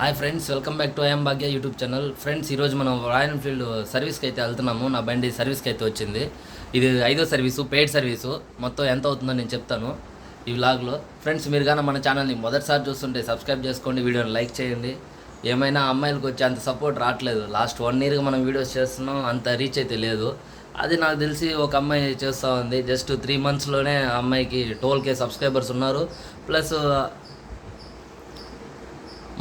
Hi friends welcome back to I'm Bhagya YouTube channel. Friends ఈరోజు మనం royal Enfield సర్వీస్కి అయితే వెళ్తున్నాము. నా బండి సర్వీస్కి అయితే వచ్చింది. ఇది ఐదో సర్వీసు పెయిడ్ సర్వీసు మొత్తం ఎంత అవుతుందో నేను చెప్తాను ఈ వ్లాగ్లో ఫ్రెండ్స్ మీరు కానీ మన ఛానల్ని మొదటిసారి చూస్తుంటే సబ్స్క్రైబ్ చేసుకోండి వీడియోని లైక్ చేయండి. ఏమైనా అమ్మాయిలకు వచ్చి అంత సపోర్ట్ రావట్లేదు. లాస్ట్ వన్ ఇయర్గా మనం వీడియోస్ చేస్తున్నాం అంత రీచ్ అయితే లేదు. అది నాకు తెలిసి ఒక అమ్మాయి చేస్తూ ఉంది. జస్ట్ త్రీ మంత్స్లోనే అమ్మాయికి టోల్కే కే సబ్స్క్రైబర్స్ ఉన్నారు. ప్లస్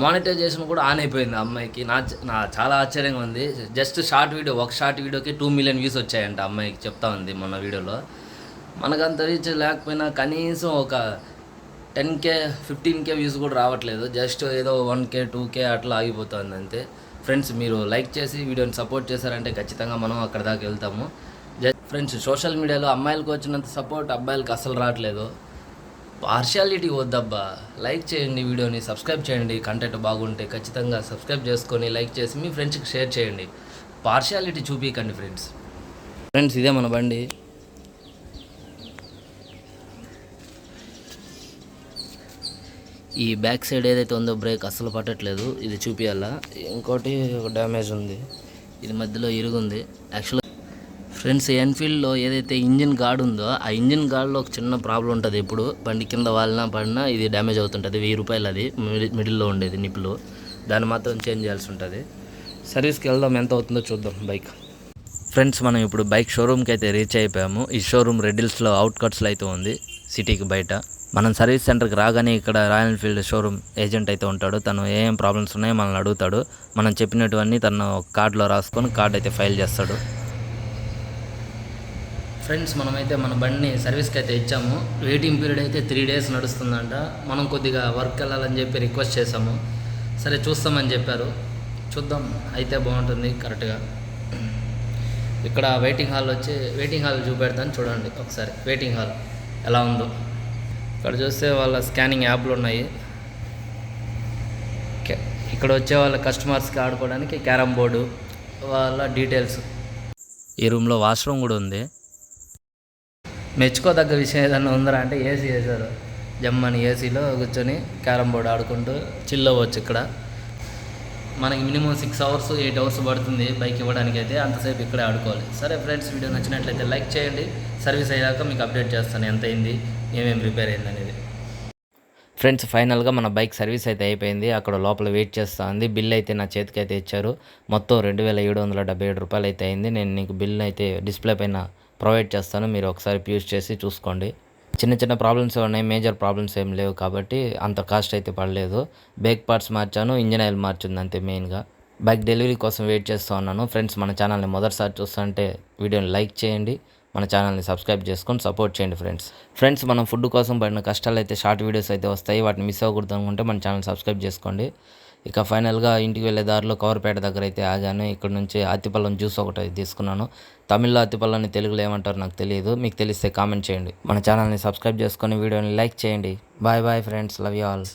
మానిటైజేషన్ కూడా ఆన్ అయిపోయింది అమ్మాయికి. నా నా చాలా ఆశ్చర్యంగా ఉంది. జస్ట్ షార్ట్ వీడియో ఒక షార్ట్ వీడియోకి టూ మిలియన్ వ్యూస్ వచ్చాయంట అమ్మాయికి చెప్తా ఉంది మొన్న వీడియోలో. మనకంత రీచ్ లేకపోయినా కనీసం ఒక ten K fifteen K views కూడా రావట్లేదు. జస్ట్ ఏదో వన్ కే టూ కే అట్లా ఆగిపోతుంది అంతే. ఫ్రెండ్స్ మీరు లైక్ చేసి వీడియోని సపోర్ట్ చేశారంటే ఖచ్చితంగా మనం అక్కడ దాకా వెళ్తాము. జస్ట్ ఫ్రెండ్స్ సోషల్ మీడియాలో అమ్మాయిలకు వచ్చినంత సపోర్ట్ అబ్బాయిలకు అసలు రావట్లేదు. పార్షియాలిటీ వద్దబ్బా. లైక్ చేయండి వీడియోని సబ్స్క్రైబ్ చేయండి కంటెంట్ బాగుంటే ఖచ్చితంగా సబ్స్క్రైబ్ చేసుకొని లైక్ చేసి మీ ఫ్రెండ్స్కి షేర్ చేయండి. పార్షియాలిటీ చూపించండి ఫ్రెండ్స్. ఫ్రెండ్స్ ఇదే మన బండి. ఈ బ్యాక్ సైడ్ ఏదైతే ఉందో బ్రేక్ అస్సలు పట్టట్లేదు. ఇది చూపించాలా ఇంకోటి ఒక డ్యామేజ్ ఉంది. ఇది మధ్యలో ఇరుగుంది యాక్చువల్గా ఫ్రెండ్స్ ఎన్ఫీల్డ్లో ఏదైతే ఇంజిన్ గార్డ్ ఉందో ఆ ఇంజిన్ గార్డ్లో ఒక చిన్న ప్రాబ్లం ఉంటుంది ఎప్పుడు. బండి కింద వాళ్ళినా పడినా ఇది డ్యామేజ్ అవుతుంటుంది. వెయ్యి రూపాయలు అది మిడి- మిడిల్లో ఉండేది నిప్పులు. దాన్ని మాత్రం చేంజ్ చేయాల్సి ఉంటుంది. సర్వీస్కి వెళ్దాం ఎంత అవుతుందో చూద్దాం బైక్. ఫ్రెండ్స్ మనం ఇప్పుడు బైక్ షోరూమ్కి అయితే రీచ్ అయిపోయాము. ఈ షోరూమ్ రెడ్డిల్స్లో అవుట్కట్స్లో అయితే ఉంది సిటీకి బయట. మనం సర్వీస్ సెంటర్కి రాగానే ఇక్కడ రాయల్ ఎన్ఫీల్డ్ షోరూమ్ ఏజెంట్ అయితే ఉంటాడు. తను ఏం ప్రాబ్లమ్స్ ఉన్నాయో మనల్ని అడుగుతాడు. మనం చెప్పినటువన్నీ తను కార్డులో రాసుకొని కార్డ్ అయితే ఫైల్ చేస్తాడు. ఫ్రెండ్స్ మనమైతే మన బండిని సర్వీస్కి అయితే ఇచ్చాము. వెయిటింగ్ పీరియడ్ అయితే త్రీ డేస్ నడుస్తుందంట. మనం కొద్దిగా వర్క్ వెళ్ళాలని చెప్పి రిక్వెస్ట్ చేసాము సరే చూస్తామని చెప్పారు. చూద్దాం అయితే బాగుంటుంది కరెక్ట్గా ఇక్కడ వెయిటింగ్ హాల్ వచ్చి వెయిటింగ్ హాల్ చూపెడతాను చూడండి ఒకసారి. వెయిటింగ్ హాల్ ఎలా ఉందో. ఇక్కడ చూస్తే వాళ్ళ స్కానింగ్ యాప్లు ఉన్నాయి. ఇక్కడ వచ్చే వాళ్ళ కస్టమర్స్కి ఆడుకోవడానికి క్యారమ్ బోర్డు వాళ్ళ డీటెయిల్స్ ఈ రూమ్లో వాష్రూమ్ కూడా ఉంది. మెచ్చుకోదగ్గ విషయం ఏదన్నా ఉందరా అంటే ఏసీ వేశారు. జమ్మని ఏసీలో కూర్చొని క్యారమ్ బోర్డు ఆడుకుంటూ చిల్ అవ్వచ్చు ఇక్కడ. మనకి minimum six hours eight hours పడుతుంది బైక్ ఇవ్వడానికి అయితే. అంతసేపు ఇక్కడే ఆడుకోవాలి. సరే ఫ్రెండ్స్ వీడియో నచ్చినట్లయితే లైక్ చేయండి. సర్వీస్ అయ్యాక మీకు అప్డేట్ చేస్తాను ఎంత అయింది ఏమేమి రిపేర్ అయింది అనేది. ఫ్రెండ్స్ ఫైనల్గా మన బైక్ సర్వీస్ అయితే అయిపోయింది. అక్కడ లోపల వెయిట్ చేస్తా ఉంది. బిల్ అయితే నా చేతికి అయితే ఇచ్చారు. మొత్తం రెండు వేల ఏడు వందల డెబ్బై ఏడు రూపాయలు అయితే అయింది. నేను నీకు బిల్ అయితే డిస్ప్లే పైన ప్రొవైడ్ చేస్తాను. మీరు ఒకసారి యూస్ చేసి చూసుకోండి. చిన్న చిన్న ప్రాబ్లమ్స్ ఉన్నాయి. మేజర్ ప్రాబ్లమ్స్ ఏం లేవు కాబట్టి అంత కాస్ట్ అయితే పడలేదు. బ్రేక్ పార్ట్స్ మార్చాను. ఇంజిన్ ఆయిల్ మార్చింది అంతే మెయిన్గా. బైక్ డెలివరీ కోసం వెయిట్ చేస్తూ ఉన్నాను. ఫ్రెండ్స్ మన ఛానల్ని మొదటిసారి చూస్తుంటే వీడియోని లైక్ చేయండి. మన ఛానల్ని సబ్స్క్రైబ్ చేసుకొని సపోర్ట్ చేయండి ఫ్రెండ్స్. ఫ్రెండ్స్ మనం ఫుడ్ కోసం పడిన కష్టాలు అయితే షార్ట్ వీడియోస్ అయితే వస్తాయి. వాటిని మిస్ అవ్వకూడదు అనుకుంటే మన ఛానల్ సబ్స్క్రైబ్ చేసుకోండి. ఇక ఫైనల్గా ఇంటికి వెళ్ళే దారిలో కవర్పేట దగ్గర అయితే ఆగాను. ఇక్కడ నుంచి అత్తిపల్లం జ్యూస్ ఒకటి తీసుకున్నాను. తమిళ్ళో అత్తిపల్లని తెలుగులో ఏమంటారు నాకు తెలియదు. మీకు తెలిస్తే కామెంట్ చేయండి. మన ఛానల్ని సబ్స్క్రైబ్ చేసుకొని వీడియోని లైక్ చేయండి. Bye bye friends. Love you all.